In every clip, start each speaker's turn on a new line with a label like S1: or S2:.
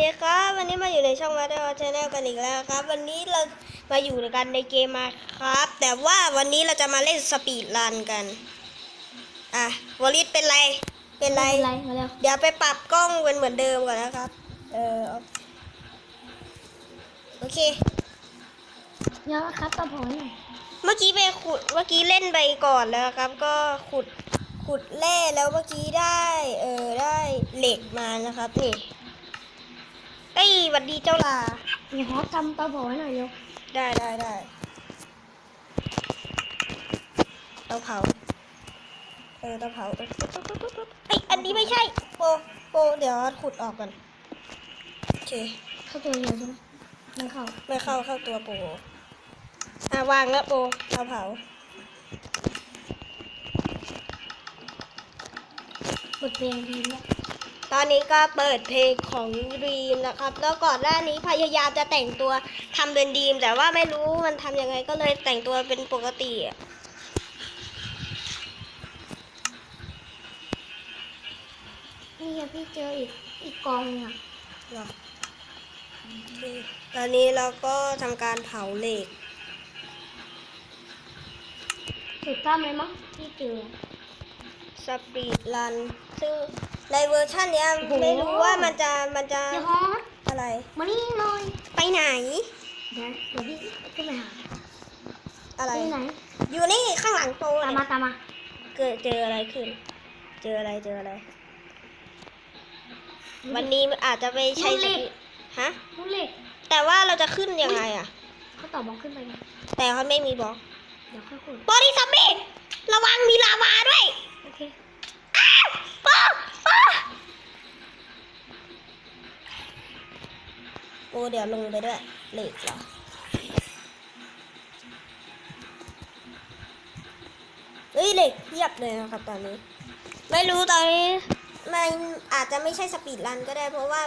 S1: ดีครับวันนี้มาอยู่ในช่องมาเตอร์ชาแนลกันอีกแล้วครับ วันนี้เรามาอยู่กันในเกมมาครับ แต่ว่าวันนี้เราจะมาเล่นสปีดรันกัน อะวอลิสเป็นไร เป็นไร
S2: ไม่เป็นไรมาแล้ว
S1: เดี๋ยวไปปรับกล้องเป็นเหมือนเดิมก่อนนะครับ เออเอาโอเค
S2: เดี๋ยวครับต่อพอยหน่อย
S1: เมื่อกี้ไปขุดเมื่อกี้เล่นไปก่อนแล้วครับ ก็ขุดขุดแร่แล้วเมื่อกี้ได้ เออได้เหล็กมานะครับนี่ เอ้ยหวัดดีเจ้าลา
S2: เดี๋ยวขอทำต่อพอยหน่อยเร็ว
S1: ได้ได้ได้เตาเผา เออเตาเผาเอ้ยเอ้ยอันนี้ไม่ใช่ โป โป เดี๋ยวขุดออกก่อนโอเค
S2: เข้าตัวเดียวใช่ไหมไม่เข้า
S1: ไม่เข้าเข้าตัวโป อะวางแล้วโปเตาเผา
S2: เปิดเพลงดีแล้ว
S1: ตอนนี้ก็เปิดเพลงของดีมนะครับ แล้วก่อนหน้านี้พยายามจะแต่งตัวทำเป็นดีม แต่ว่าไม่รู้มันทำยังไงก็เลยแต่งตัวเป็นปกติอะ
S2: นี่ไงพี่เจออีกอีกกองอะ
S1: ตอนนี้เราก็ทำการเผาเหล็ก
S2: สุดท้ายไหมมั้งที่เจอ
S1: สปีดรันซึ่ง ในเวอร์ชันเนี้ย
S2: โอ้โห
S1: ไม่รู้ว่ามันจะมันจะ
S2: เดี๋ยวฮอต
S1: อะไร
S2: มานี่หน่อย
S1: ไปไหน
S2: เดี๋ยวเดี๋ยวพี่ขึ้นไปหา
S1: อะไร
S2: ที่ไหน
S1: อยู่นี่ข้างหลังโต
S2: ตาม
S1: เนี่
S2: มายตามมา
S1: เกิดเจออะไรขึ้น เจออะไรเจออะไร วันนี้อาจจะไปใช้สปีดฮะ
S2: ลูกเหล็ก
S1: แต่ว่าเราจะขึ้นยังไงอะ
S2: เขาต่อบล็อกขึ้นไปไง
S1: แต่เขาไม่มีบล็อก
S2: เดี๋ยวค่อยขุด
S1: บอดี้ซัมบี้ระวังมีลาวาด้วย
S2: โอเค
S1: อ้าวป้าป้า โอ้เดี๋ยวลงไปด้วยเหล็กเหรอเฮ้ยเหล็กเทียบเลยนะครับตอนนี้ ไม่รู้ตอนนี้มันอาจจะไม่ใช่สปีดรันก็ได้ เพราะว่า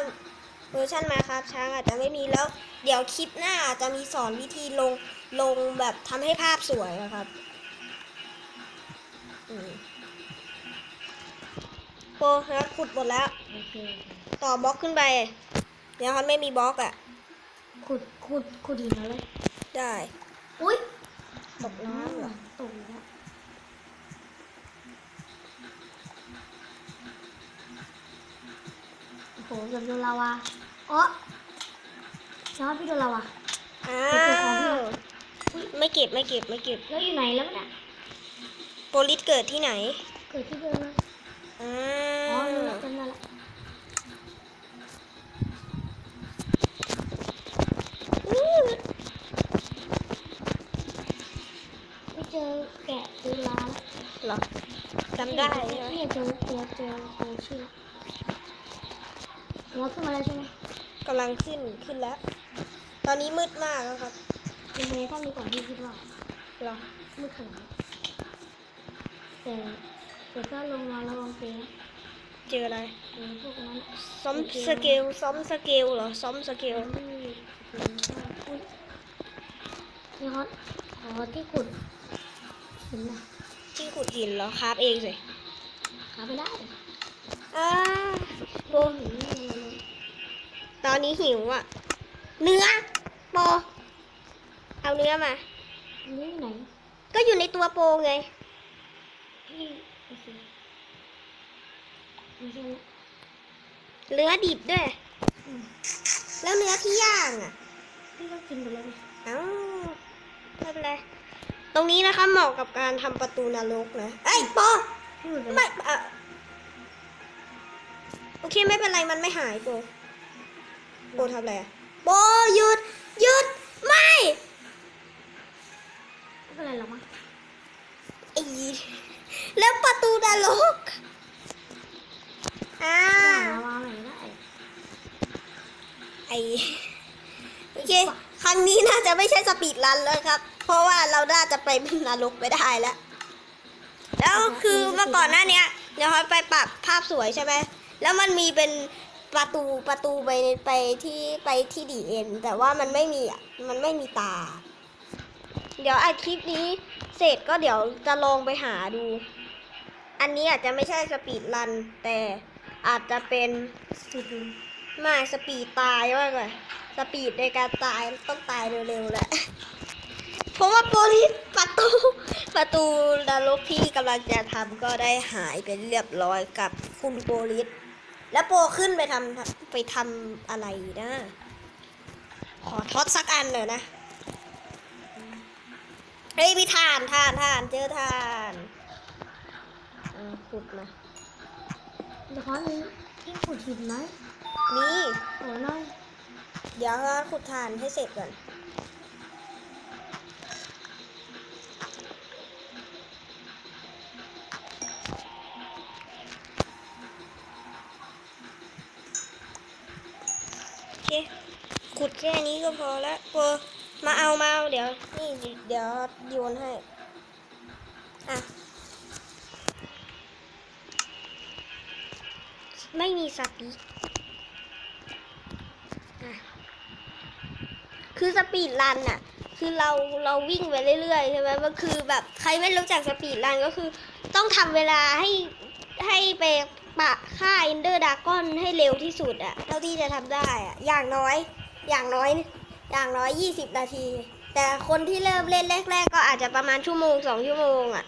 S1: เวอร์ชันมาครับช้างอาจจะไม่มีแล้ว เดี๋ยวคลิปหน้าอาจจะมีสอนวิธีลงลงแบบทำให้ภาพสวยนะครับอืมโปรนะขุดหมดแล้ว ต่อบล็อกขึ้นไป ยวเขาไม่มีบล็อกอะ่ะ
S2: ขุดขุดขุดหินแล้วเลย
S1: ได้
S2: อุ้ย
S1: ตกน้ำเหรอ
S2: ตกแล้วโอ้โหเกือบโดนลาวาอ๋อชอบพี่โดนลาวา
S1: อ้า
S2: เก็บของพี่
S1: ว
S2: เหรออุ๊ย
S1: ไม่เก็บไม่เก็บไม่เก็บ
S2: แล้วอยู่ไหนแล้วเนี่ย
S1: โปลิสเกิดที่ไหน
S2: เกิดที่เดิมเลย
S1: อ้า
S2: อ๋อ
S1: ว
S2: นั่นแหละนั่นแหละไม่เจอแกะเจอลาแล้ว
S1: เหรอจำ ได้ใช่ไหม
S2: เนี่ยเจอเจอเจอเจอชื่อหัวขึ้นมาแล้วใช่ไหม
S1: กำลังขึ้นขึ้นแล้ว ตอนนี้มืดมากแล้วครับ
S2: เป็นไงถ้ามีก่อนที่คิดว่า
S1: เหรอ
S2: ไม่ขนาดนั้นแต่แต่ถ้าลงมาระวังเตะนะ
S1: เจออะไร
S2: พวกนั้น
S1: ซ้อมสเกลซ้อมสเกลเหรอซ้อมสเกล
S2: นี่ฮอตขอที่ขุดเห็นไหม
S1: ขุดหินเหรอครับเองสิ
S2: หาไม่ได้
S1: อ่า
S2: โดนหินนี่อะไร
S1: ตอนนี้หิวอะ เนื้อโปเอาเนื้อมา
S2: อันนี้อไหน
S1: ก็อยู่ในตัวโปไง
S2: เนื้
S1: อดิบด้วย แล้วเนื้อที่ย่างอะ
S2: พี่ก็กินไปแล้วไง
S1: เอ้าไม่เป็นไร ตรงนี้นะคะเหมาะกับการทำประตูนรกนะเอ้ยโป
S2: พี่หมดไป
S1: ไม่เอ่อโอเคไม่เป็นไรมันไม่หายโปโปทำอะไรอะโปหยุดหยุดไม่
S2: ไม่เป็นไรหรอกมั้ง
S1: ไอีแล้วประตูนรกอ่า
S2: หามาหน่อยก็ได้
S1: ไอโอเคค รั้งนี้น่าจะไม่ใช่สปีดรันแล้วครับ เพราะว่าเราน่าจะไปนรกไปได้แล้ว แล้วคือเมื่อก่อนหน้าเนี้ยเดี๋ยวเขาไปปรับภาพสวยใช่ไหม แล้วมันมีเป็นประตูประตูไปไปที่ไปที่ดีเอ็นแต่ว่ามันไม่มีอะมันไม่มีตา เดี๋ยวอัดคลิปนี้เสร็จก็เดี๋ยวจะลองไปหาดู อันนี้อาจจะไม่ใช่สปีดรันแต่อาจจะเป็น ไม่สปีดตายมากกว่าสปีดในการตายต้องตายเร็วๆแหละเพราะว่าโปลิสประตูประตูนรกที่กำลังจะทำก็ได้หายไปเรียบร้อยกับคุณโปลิสแล้วโปขึ้นไปทำไปทำอะไรนะ ขอทดสักอันหน่อยนะเฮ้ยมีทานทานทานเจอทานอ่าขุดมา
S2: เดี๋ยวขอมีที่ขุดหินไหม
S1: มี
S2: โอ้น้อย
S1: เดี๋ยวขุดทานให้เสร็จก่อน โอเค ขุดแค่นี้ก็พอแล้วโปมาเอามาเอาเดี๋ยว นี่เดี๋ยวโยนให้ อะ ไม่มีสปีดอ่ คือสปีดรันอะคือเราเราวิ่งไปเรื่อยๆใช่ไหมมันคือแบบใครไม่รู้จักสปีดรันก็คือ ต้องทำเวลาให้ให้ไปปะฆ่าอินเดอร์ดากอนให้เร็วที่สุดอะเท่าที่จะทำได้อะอย่างน้อย อย่างน้อย อย่างน้อย20นาที แต่คนที่เริ่มเล่นแรก ๆ ก็อาจจะประมาณชั่วโมงสองชั่วโมงอะ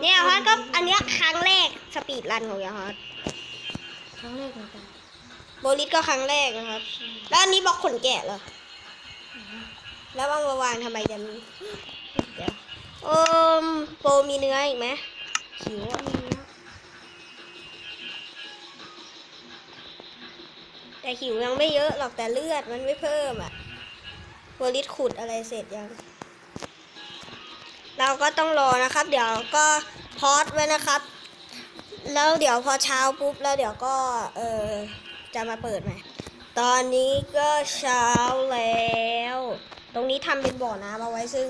S1: เนี่ยฮอตก็อันเนี้ยครั้งแรกสปีดรันของยาฮอต
S2: ครั้งแรกเหมือนกัน
S1: โบลิสก็ครั้งแรกนะครับ แล้วอันนี้บล็อกขนแกะเหรอ แล้ววางมาวางทำไมจะมีเดี๋ยวโอมโปรมีเนื้ออีกไหมหิวอะ
S2: มีนะ
S1: แต่หิวยังไม่เยอะหรอกแต่เลือดมันไม่เพิ่มอะโบลิสขุดอะไรเสร็จยัง เราก็ต้องรอนะครับ เดี๋ยวก็พอดไว้นะครับ แล้วเดี๋ยวพอเช้าปุ๊บแล้วเดี๋ยวก็เออจะมาเปิดใหม่ตอนนี้ก็เช้าแล้ว ตรงนี้ทำเป็นบ่อน้ำเอาไว้ซึ่ง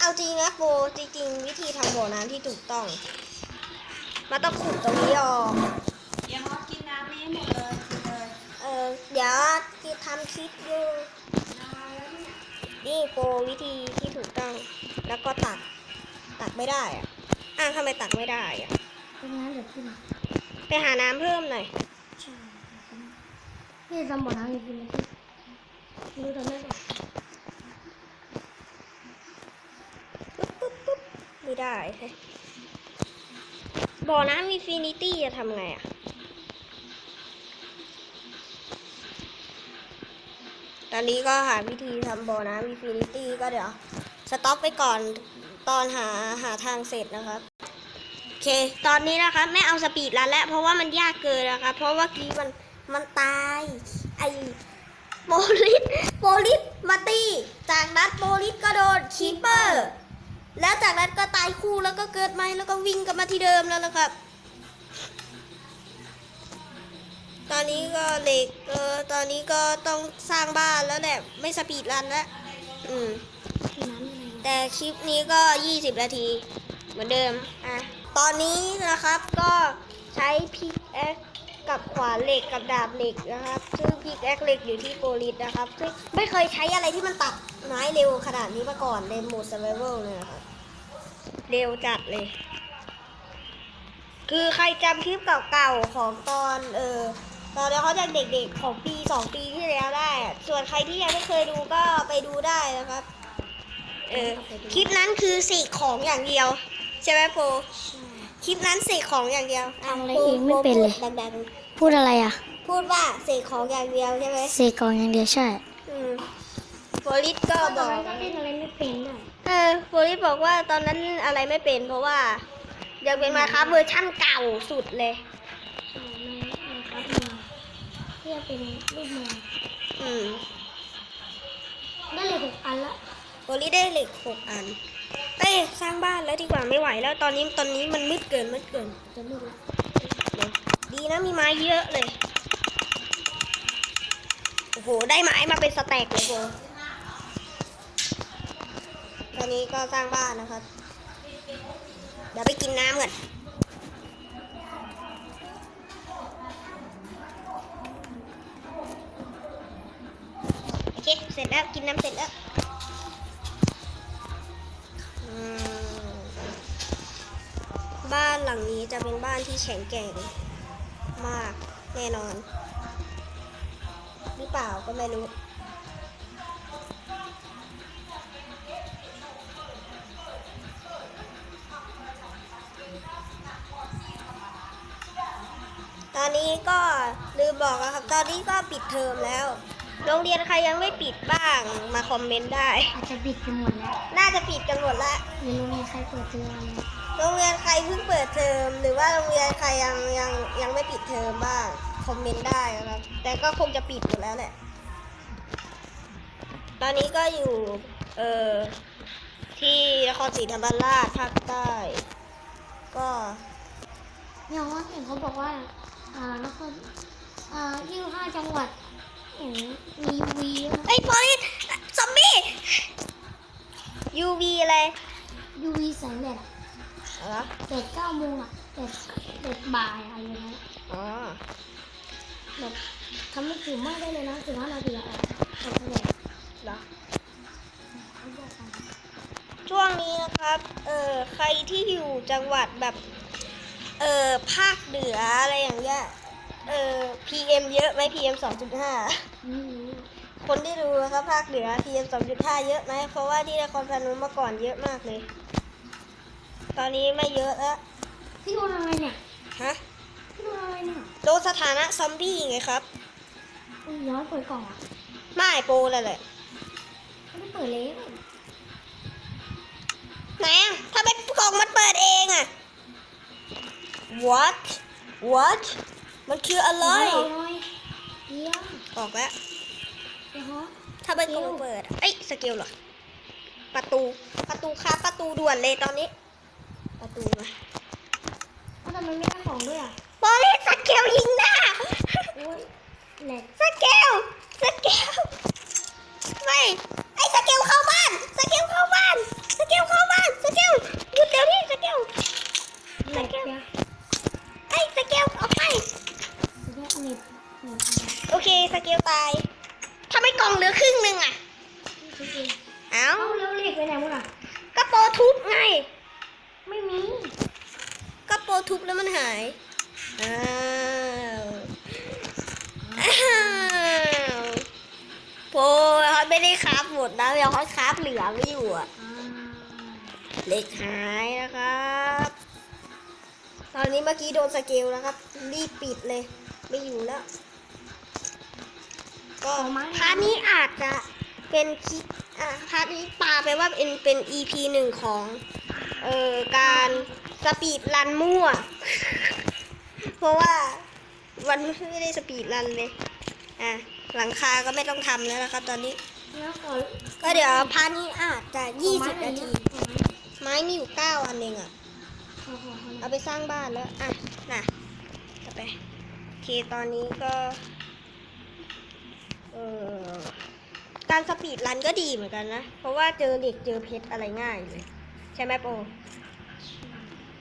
S1: เอาจริงนะโปจริงๆวิธีทำบ่อน้ำที่ถูกต้องมันต้องขุดตรงนี้ออก
S3: เดี๋ยวฮอตกินน้ำนี้หมดเลยเลย
S1: เออเดี๋ยวที่ทำคลิปอยู่
S3: นี่
S1: โปวิธีที่ถูกต้อง แล้วก็ตักตักไม่ได้อะอ้าวทำไมตักไม่ได้อะ
S2: เป็นงั้นเดี๋ยวขึ้น
S1: ไปหาน้ำเพิ่มหน่อย
S2: นี่ทำบ่อน้ำจริงๆนะพี่ไม่รู้ทำได้ปะ
S1: ปุ๊บปุ๊บปุ๊บ ไม่ได้ บ่อน้ำมีฟินิตี้จะทำไงอะตอนนี้ก็หาวิธีทำบ่อน้ำมีฟินิตี้ก็เดี๋ยว สต็อปไปก่อนตอนหาหาทางเสร็จนะครับโอเค ตอนนี้นะครับไม่เอาสปีดรันแหล้วเพราะว่ามันยากเกินนะครับเพราะว่ากี้มันมันตาย ไอโปลิสโปลิสมาตีจากนั้นโปลิสก็โดนคีเปอร์ แล้วจากนั้นก็ตายคู่แล้วก็เกิดใหม่แล้วก็วิ่งกลับมาที่เดิมแล้วนะครับ ตอนนี้ก็เหล็กเออตอนนี้ก็ต้องสร้างบ้านแล้วแหละไม่สปีดรันแล้วอืมแต่คลิปนี้ก็ 20 นาที เหมือนเดิมอะตอนนี้นะครับก็ใช้พิกแอค กับขวานเหล็กกับดาบเหล็กนะครับ ซึ่งพิกแอคเหล็กอยู่ที่โปลิสนะครับซึ่งไม่เคยใช้อะไรที่มันตัดไม้เร็วขนาดนี้มาก่อนในโหมด survival เลยนะครับเร็วจัดเลย คือใครจำคลิปเก่าๆของตอนเออตอนเขาจากเด็กๆของปีสองปีที่แล้วได้ ส่วนใครที่ยังไม่เคยดูก็ไปดูได้นะครับ เออคลิปนั้นคือเสกของอย่างเดียว ใช่ไหมโป
S2: ใช่
S1: คลิปนั้นเสกของอย่างเดียว
S2: ทำอะไร
S1: โป
S2: เองไม่เป็นเลย
S1: โปพูดดัง
S2: พูดอะไรอะ
S1: ๆพูดว่าเสกของอย่างเดียวใช่ไหม
S2: เซกองอย่างเดียวใช่
S1: อืมโปลิสก็บอก
S2: ก็เล่นอะไรไม่เป็นอะ
S1: เออโปลิสบอกว่าตอนนั้นอะไรไม่เป็น เพราะว่ายังเป็นมาครับเวอร์ชั่นเก่าสุดเลย
S2: ใช่ในในครับมาที่จะเป็นรูปแมว
S1: อืม
S2: ได้เลยหกอันละ
S1: โปลิสได้เหล็กหกอัน เอ้สร้างบ้านแล้วดีกว่าไม่ไหวแล้วตอนนี้ตอนนี้มันมืดเกินมืดเกิน
S2: จะมืดละ
S1: เดี๋ยวดีนะมีไม้เยอะเลยโอ้โหได้ไม้มาเป็นสแต็กเลยโบตอนนี้ก็สร้างบ้านนะครับ เดี๋ยวไปกินน้ำก่อนโอเคเสร็จแล้วกินน้ำเสร็จแล้ว บ้านหลังนี้จะเป็นบ้านที่แข็งแกร่งมากแน่นอน หรือเปล่าก็ไม่รู้ตอนนี้ก็ลืมบอกแล้วครับ ตอนนี้ก็ปิดเทอมแล้ว โรงเรียนใครยังไม่ปิดบ้างมาคอมเมนต์ได้
S2: อาจจะบิดกันหมดแล้ว
S1: น่าจะปิดกันหมดละ
S2: ในโรงเรียนใครเปิดเทอมอะไร
S1: โรงเรียนใครเพิ่งเปิดเทอมหรือว่าโรงเรียนใครยังยังยังไม่ปิดเทอมบ้างคอมเมนต์ได้นะครับ แต่ก็คงจะปิดอยู่แล้วแหละ ตอนนี้ก็อยู่เอ่อที่นครศรีธรรมราชภาคใต้ ก็
S2: เนี่ยว่าเห็นเขาบอกว่าอ่านครอ่ายี่สิบห้าจังหวัดเห็นมีวี
S1: ไอ้ยโพลิสซอมบี้ UV อะไร
S2: ยูวีแสงแดดอะ
S1: เหรอ
S2: เด็ดเก้าโมงอะเด็ดเด็ดบ่ายอะไรอย่างเงี้ย
S1: อ๋อ
S2: แบบทำให้ผิวไหม้ได้เลยนะสิบห้านาทีอะออกไปเลย
S1: เหรอ
S2: เขาบอกกัน
S1: ช่วงนี้นะครับ เอ่อ ใครที่อยู่จังหวัดแบบ เอ่อ ภาคเหนืออะไรอย่างเงี้ย เอ่อ PM เยอะไหม PM 2.5
S2: ไม่รู้
S1: คนที่ดูนะครับภาคเหนือ PM 2.5เยอะไหมเพราะว่าที่นครพนมเมื่อก่อนเยอะมากเลย ตอนนี้ไม่เยอะแล้ว
S2: พี่โดนอะไรเนี่ย
S1: ฮะ
S2: พี่โดนอะไรเนี่ย
S1: โดนสถานะซอมบี้ไงครับ
S2: อุ้ยย้อนเปิดกล่องอะ
S1: ไม่โปรเลยแหละ
S2: ไม่ได้เปิดเลย
S1: ไหนอะถ้าเป็นกล่องมันเปิดเองอะ what what มันคืออะไร
S2: เาหน่อยเดี๋ยว
S1: ออกแล้ว
S2: เดี๋ยวฮะ
S1: ถ้าเป็นกล่องเปิดอะเอ้ยสเกลเหรอ ประตู ประตูครับประตูด่วนเลยตอนนี้ ประตูมา
S2: แล้วทำไมไม่ได้ของด้วยอะ
S1: บอลลี่สเกลยิงหน้า
S2: โอ้ยแหลก
S1: สเกลสเกลไม่ไอ้สเกลเข้าบ้านสเกลเข้าบ้านสเกลเข้าบ้านสเกลหยุดเดี๋ยวนี้สเกล
S2: แหลกเนี่ย
S1: ไอ้สเกลออกไป
S2: เดี๋ยวเน็ตเน็ต
S1: โอเคสเกลตาย ทำไมกล่องเหลือครึ่งหนึ่งอะ
S2: จริง
S1: เอ้า
S2: ๆเอาแล้วเหล็กไปไหนหมดอะ
S1: ก็โปรทุบไง
S2: ไม่มี
S1: ก็โปรทุบแล้วมันหาย อ้าวอ้าวโปรเขาไม่ได้คราฟหมดนะเดี๋ยวเขาคราฟเหลือไม่อยู่อะ
S2: อ่า
S1: เหล็กหายนะครับ ตอนนี้เมื่อกี้โดนสเกลนะครับ รีบปิดเลย ไม่อยู่แล้ว ก็พาร์ทนี้อาจจะเป็นคลิปอะพาร์ทนี้ปาไปว่าเป็นเป็น EP หนึ่งของเอ่อการสปีดรันมั่ว เพราะว่าวันไม่ได้สปีดรันเลยอะหลังคาก็ไม่ต้องทำแล้วนะครับตอนนี้
S2: แล้วขอ
S1: ก็เดี๋ยวพาร์ทนี้อาจจะ
S2: ขอไม้
S1: 20
S2: หน่อ
S1: นาที
S2: ขอไม้
S1: ไม้มีอยู่เก้าอันเองอะ
S2: ขอขอขอหน่
S1: เอา
S2: อย
S1: ไปสร้างบ้านแล้วอะน่ะกลับไปโอเคตอนนี้ก็เออ การสปีดรันก็ดีเหมือนกันนะ เพราะว่าเจอเหล็กเจอเพชรอะไรง่ายเลย ใช่ไหมโปร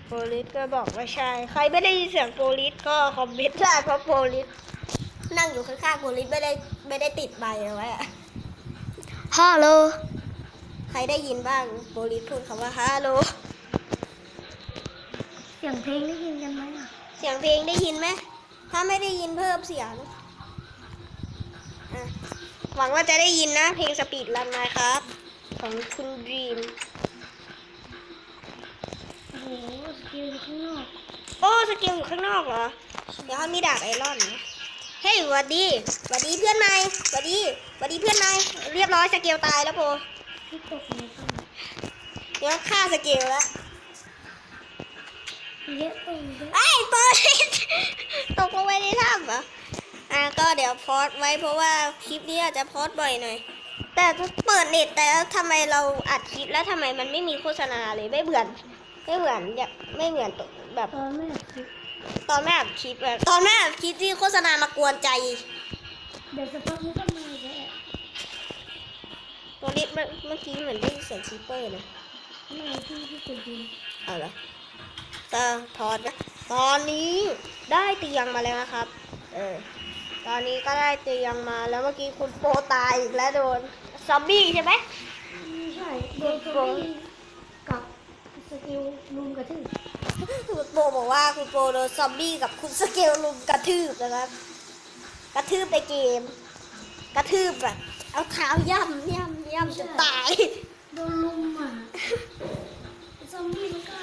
S1: โปรลิสก็บอกว่าใช่ ใครไม่ได้ยินเสียงโปรลิสก็คอมเมนต์ได้เพราะโปรลิสนั่งอยู่ข้างๆโปรลิสไม่ได้ไม่ได้ติดใบเอาไว้อะฮัลโหลใครได้ยินบ้างโปรลิสพูดคำว่าฮัลโหล
S2: เสียงเพลงได้ยินกันไหมอะ
S1: เสียงเพลงได้ยินไหมถ้าไม่ได้ยินเพิ่มเสียงอะ หวังว่าจะได้ยินนะ เพลงสปีดรันนะครับ ของคุณดีม
S2: โอ้โหสกิลอยู่ข้างนอก
S1: โอ้สเกลอยู่ข้างนอกเหรอ เดี๋ยวเขามีดาบไอรอนนะเฮ้ยหวัดดีหวัดดีเพื่อนใหม่หวัดดีหวัดดีเพื่อนใหม่เรียบร้อยสเกลตายแล้วโป
S2: ที่ตกในต้น
S1: เดี๋ยวฆ่าสเกลแล้ว
S2: เยอะไปเยอะ
S1: ไอ้ยเปิด ตกลงไปในถ้ำเหรออะก็ เดี๋ยวโพสต์ไว้เพราะว่าคลิปนี้อาจจะโพสต์บ่อยหน่อย แต่เปิดเน็ตแต่แล้วทำไมเราอัดคลิปแล้วทำไมมันไม่มีโฆษณาเลยไม่เหมือนไม่เหมือนอยากไม่เหมือนแบบ
S2: ตอนไม่อัดคลิป
S1: ตอนแม่อัดคลิปแบบตอนแม่อัดคลิปที่โฆษณามากวนใจ
S2: เดี๋ยวสักพักมันก็มาอีกแล้ว
S1: ตัวนี้เมื่อเมื่อกี้เหมือนได้ยินเสียงคีเปอร์นะ
S2: มาที่ที่จุดยืน
S1: เอาละตาถอดนะตอนนี้ได้เตียงมาแล้วนะครับ เออ ตอนนี้ก็ได้เตียงมาแล้วเมื่อกี้คุณโปตายอีกแล้วโดนซอมบี้ใช่ไหม
S2: ไม่ใช่โดนซอมบี้กับสกิลลุมกระทืบ
S1: คุณโปบอกว่าคุณโปโดนซอมบี้กับคุณสเกลลุมกระทืบนะครับ กระทืบในเกม กระทืบแบบเอาเท้าย่ำย่ำย่ำจนตาย
S2: โดนลุมอะไอ้ซอมบี้มันก็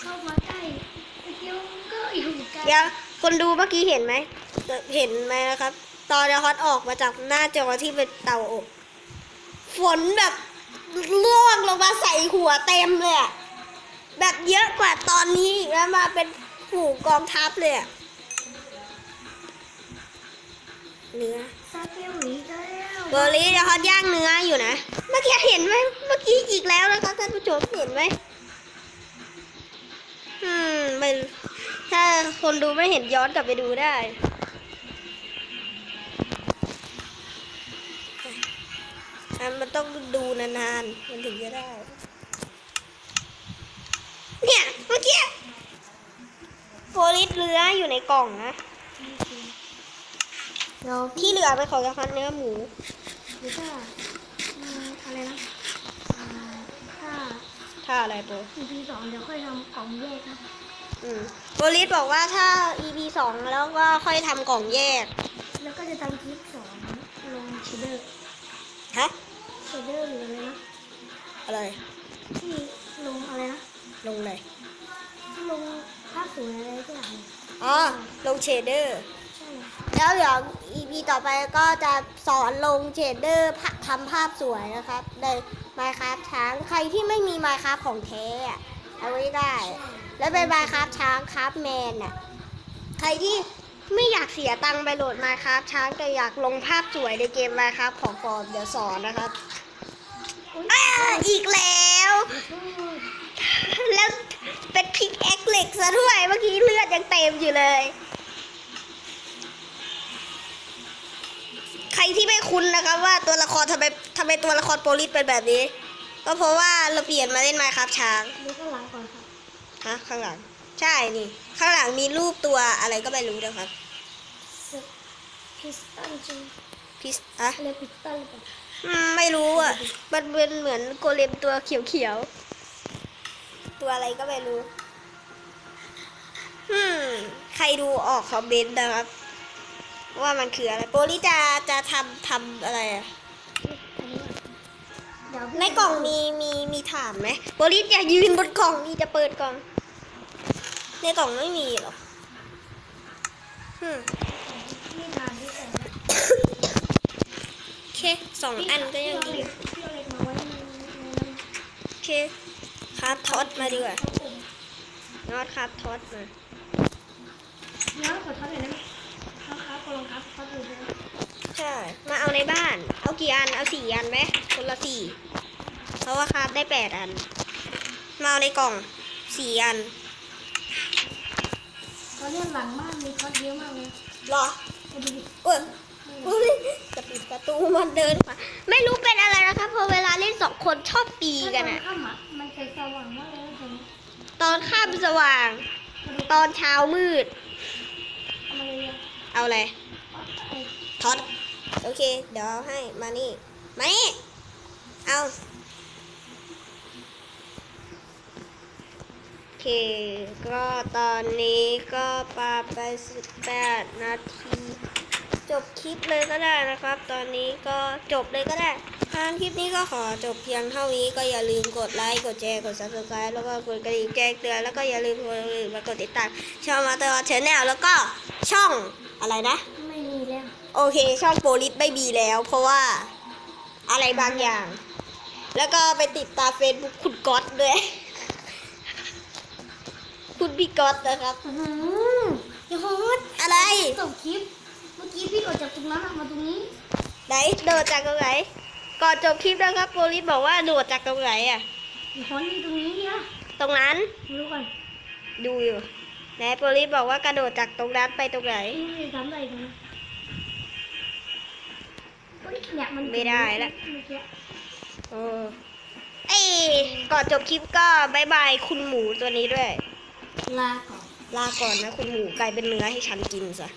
S2: เข้ามาใกล้ไอ้เกียวมันก็อยู่ใกล้
S1: เดี๋ยว คนดูเมื่อกี้เห็นไหม เห็นไหมนะครับ ตอนฮอตออกมาจากหน้าจอที่เป็นเตาอบ ฝนแบบล่วงลงมาใส่หัวเต็มเลยอะแบบเยอะกว่าตอนนี้อีกแล้วมาเป็นฝูงกองทัพเลยอะเนื้อ
S2: ซาเกลหนีแล้ว
S1: โบลีเดี๋ยวฮอตย่างเนื้ออยู่นะ เมื่อกี้เห็นไหมเมื่อกี้อีกแล้วนะครับท่านผู้ชมเห็นไหมอืมไม่รู้ ถ้าคนดูไม่เห็นย้อนกลับไปดูได้อะมันต้องดูนานๆ มันถึงจะได้ เนี่ย เมื่อกี้โพลิสเรืออยู่ในกล่องนะ
S2: เรา
S1: ที่เหลือเป็นของกระพันเนื้อหมู
S2: หรือถ้าอืมอะไรนะอ่าถ้า
S1: ถ้าอะไรโป
S2: EP สองเดี๋ยวค่อยทำกล่องแยกนะ
S1: อืม โพลิสบอกว่าถ้า EP สองแล้วก็ค่อยทำกล่องแยก
S2: แล้วก็จะทำคลิปสองลงเชเดอร์
S1: ฮะ
S2: เชเดอร์หรืออะไรนะ
S1: อะไร
S2: ที่ลงอะไรนะ
S1: ลงเลย
S2: ที่ลงภาพสวยอะไรสักอย่างเนี่ย
S1: อ๋อลงเชเดอร์
S2: ใช่
S1: แล้วเดี๋ยว EP ต่อไปก็จะสอนลงเชดเดอร์ทำภาพสวยนะครับใน Minecraft ช้างใครที่ไม่มี Minecraft ของแท้อะเอาไว้ได้ แล้วเป็น Minecraft ช้างคราฟแมนอะ ใครที่ไม่อยากเสียตังค์ไปโหลด Minecraft ช้างแต่อยากลงภาพสวยในเกม Minecraft ของฟอร์มเดี๋ยวสอนนะครับอีกแล้ว แล้วเป็นพิกแอคเหล็กซะด้วยเมื่อกี้เลือดยังเต็มอยู่เลย ใครที่ไม่คุ้นนะครับว่าตัวละครทำไมทำไมตัวละครโปลิสเป็นแบบนี้ ก็เพราะว่าเราเปลี่ยนมาเล่นไมค์ครับช้าง
S2: ดูข้างหลังก่อนครับ
S1: ฮะข้างหลัง ใช่นี่ ข้างหลังมีรูปตัวอะไรก็ไม่รู้นะครับ
S2: พิสตันจริง
S1: พิสอะ
S2: อะไรพิสตันหรือเปล่า
S1: อืมไม่รู้อะ มันเป็นเหมือนโกเลมตัวเขียวๆ ตัวอะไรก็ไม่รู้ฮึมใครดูออกคอมเมนต์นะครับ ว่ามันคืออะไรโปลิจะจะทำทำอะไรอะ
S2: อันนี้เดี๋ยวพี่
S1: ในกล่องมีมีมีถามไหมโปลิสอย่ายืนบนกล่องนี่จะเปิดกล่อง ในกล่องไม่มีหรอกฮึม
S2: นี่ทานที่ใส่นะ
S1: โอเคสองอันก็ยังดี
S2: พี่เอาเหล็กมาไว้ในในนั้น
S1: โอเคครับท็อตมาดีกว่า
S2: ครับผม
S1: นอตครับท็อตมา
S2: เดี๋ยวขอทัดหน่อยได้ไหมครับครับกำลังครับทัดเลยนะ
S1: ใช่ มาเอาในบ้าน เอากี่อัน เอาสี่อันไหมคนละสี่ เพราะว่าครับได้แปดอัน มาเอาในกล่องสี่อัน
S2: ตอนนี้หลังบ้านมีทัดเยอะมากเลย
S1: รอ
S2: ไปดูดิ
S1: เอ้ยอุ๊ยจะปิดประตูมันเดินมาไม่รู้เป็นอะไรนะครับเพอเวลาเล่นสองคนชอบตีกันอะ
S2: ถ้าตข้ามอะมันจะสว่างมากเลยนะตรงนี้
S1: ตอนข้ามสว่าง ตอนเช้ามืด
S2: เอามาเลยอะ
S1: เอาอะไร
S2: ไอ้
S1: ท็อตโอเค เดี๋ยวเอาให้มานี่ มานี่ เอา โอ เค ก็ตอนนี้ก็ปาไป 18 นาที จบคลิปเลยก็ได้นะครับ ตอนนี้ก็จบเลยก็ได้ ทางคลิปนี้ก็ขอจบเพียงเท่านี้ก็อย่าลืมกดไลค์กดแชร์กด subscribe แล้วก็กดกระดิ่งแจ้งเตือนแล้วก็อย่าลืมกดอื่นมากดติดตามช่องมาตลอดชแนลแล้วก็ช่องอะไรนะ
S2: ไม่มีแล้ว
S1: โอเค ช่องโปลิสไม่มีแล้ว เพราะว่าอะไรบางอย่าง แล้วก็ไปติดตามเฟซบุ๊กคุณก๊อตด้วย คุณพี่ก๊อตนะครับ
S2: อื้อหืออย่าโหด
S1: อะไร
S2: จบคลิป เมื่อกี้พี่ออกจากตรงนั้นอะมาตรงนี้
S1: ไหนโดดจากตรงไหน ก่อนจบคลิปนะครับโปลิสบอกว่าโดดจากตรงไหนอะ
S2: อย่าโหดนี่ตรงนี้นะ
S1: ตรงนั้น
S2: ไม่รู้ก่อน
S1: ดูอยู่ไหนโปลิสบอกว่ากระโดดจากตรงนั้นไปตรงไหน
S2: นี่ไม่ได้ทำอะไรตรงนั้นเฮ้ยเนี่ยมัน
S1: ไม่ได้ละ
S2: เมื่อกี้
S1: โอ้เอ้ยก่อนจบคลิปก็บายบายคุณหมูตัวนี้ด้วย
S2: ลาก่อน
S1: ลาก่อนนะคุณหมูกลายเป็นเนื้อให้ฉันกินซะ